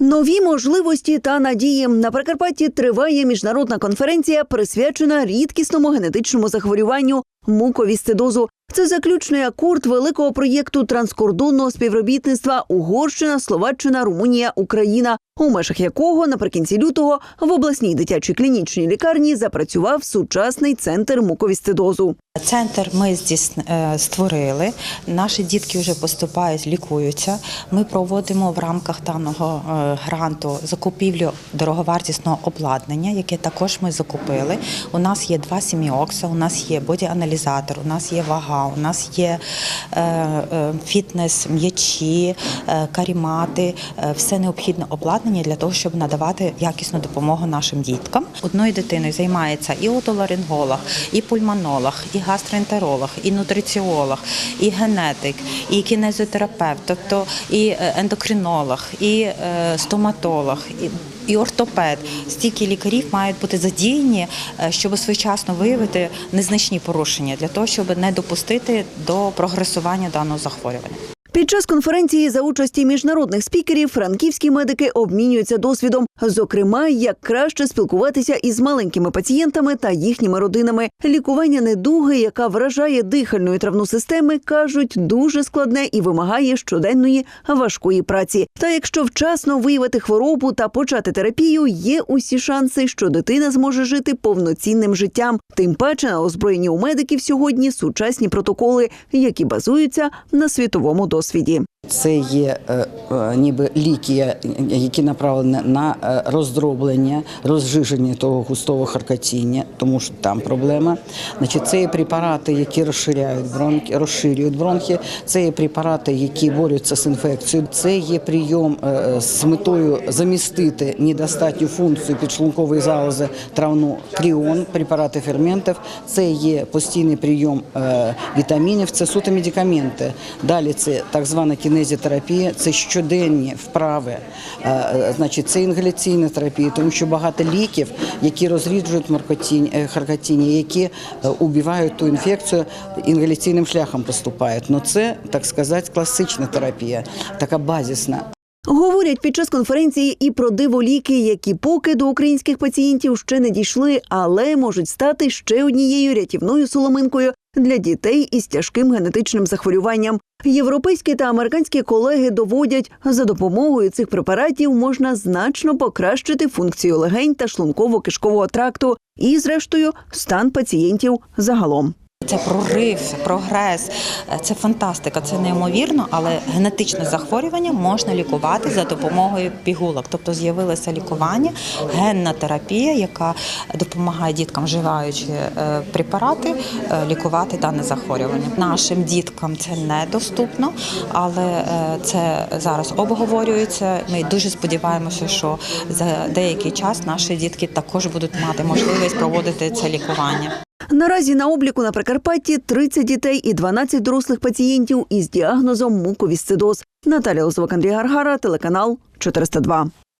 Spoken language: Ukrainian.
Нові можливості та надії на Прикарпатті триває міжнародна конференція, присвячена рідкісному генетичному захворюванню муковісцидозу. Це заключний акорд великого проєкту транскордонного співробітництва Угорщина, Словаччина, Румунія, Україна, у межах якого наприкінці лютого в обласній дитячій клінічній лікарні запрацював сучасний центр муковісцидозу. Центр ми е, створили. Наші дітки вже поступають, лікуються. Ми проводимо в рамках даного е, гранту закупівлю дороговартісного обладнання, яке також ми закупили. У нас є два сіміокса, у нас є боді-аналізатор, у нас є вага, у нас є е, е, фітнес, м'ячі, е, карімати, все необхідне обладнання для того, щоб надавати якісну допомогу нашим діткам. Одною дитиною займається і отоларинголог, і пульмонолог, і гастроентеролог, і нутриціолог, і генетик, і кінезіотерапевт, тобто і ендокринолог, і стоматолог. І і ортопед, стільки лікарів мають бути задіяні, е, щоб своєчасно виявити незначні порушення для того, щоб не допустити до прогресування даного захворювання. Під час конференції за участі міжнародних спікерів франківські медики обмінюються досвідом, зокрема, як краще спілкуватися із маленькими пацієнтами та їхніми родинами. Лікування недуги, яка вражає дихальну травну системи, кажуть, дуже складне і вимагає щоденної важкої праці. Та якщо вчасно виявити хворобу та почати терапію, є усі шанси, що дитина зможе жити повноцінним життям. Тим паче на озброєнні у медиків сьогодні сучасні протоколи, які базуються на світовому досвіді досвіді. Це є е, е, ніби ліки, які направлені на е, роздроблення, розжиження того густого харкотіння, тому що там проблема. Значить, це є препарати, які розширяють бронхи, розширюють бронхи. Це є препарати, які борються з інфекцією. Це є прийом е, з метою замістити недостатню функцію підшлункової залози травну кріон, препарати ферментів. Це є постійний прийом е, вітамінів, це суто медикаменти. Далі це так звана кінезітерапія, це щоденні вправи, е, е, значить, це інгаляційна терапія, тому що багато ліків, які розріджують е, харкотіння, які убивають ту інфекцію, інгаляційним шляхом поступають. Ну це, так сказати, класична терапія, така базисна. Говорять під час конференції і про диволіки, які поки до українських пацієнтів ще не дійшли, але можуть стати ще однією рятівною соломинкою для дітей із тяжким генетичним захворюванням. Європейські та американські колеги доводять, за допомогою цих препаратів можна значно покращити функцію легень та шлунково-кишкового тракту і, зрештою, стан пацієнтів загалом. Це прорив, прогрес, це фантастика, це неймовірно, але генетичне захворювання можна лікувати за допомогою пігулок. Тобто з'явилося лікування, генна терапія, яка допомагає діткам, вживаючи е, препарати, е, лікувати дане захворювання. Нашим діткам це недоступно, але е, це зараз обговорюється. Ми дуже сподіваємося, що за деякий час наші дітки також будуть мати можливість проводити це лікування. Наразі на обліку на Прикарпатті 30 дітей і 12 дорослих пацієнтів із діагнозом муковісцидоз. Наталя Лозовик, Андрій Гаргара, телеканал 402.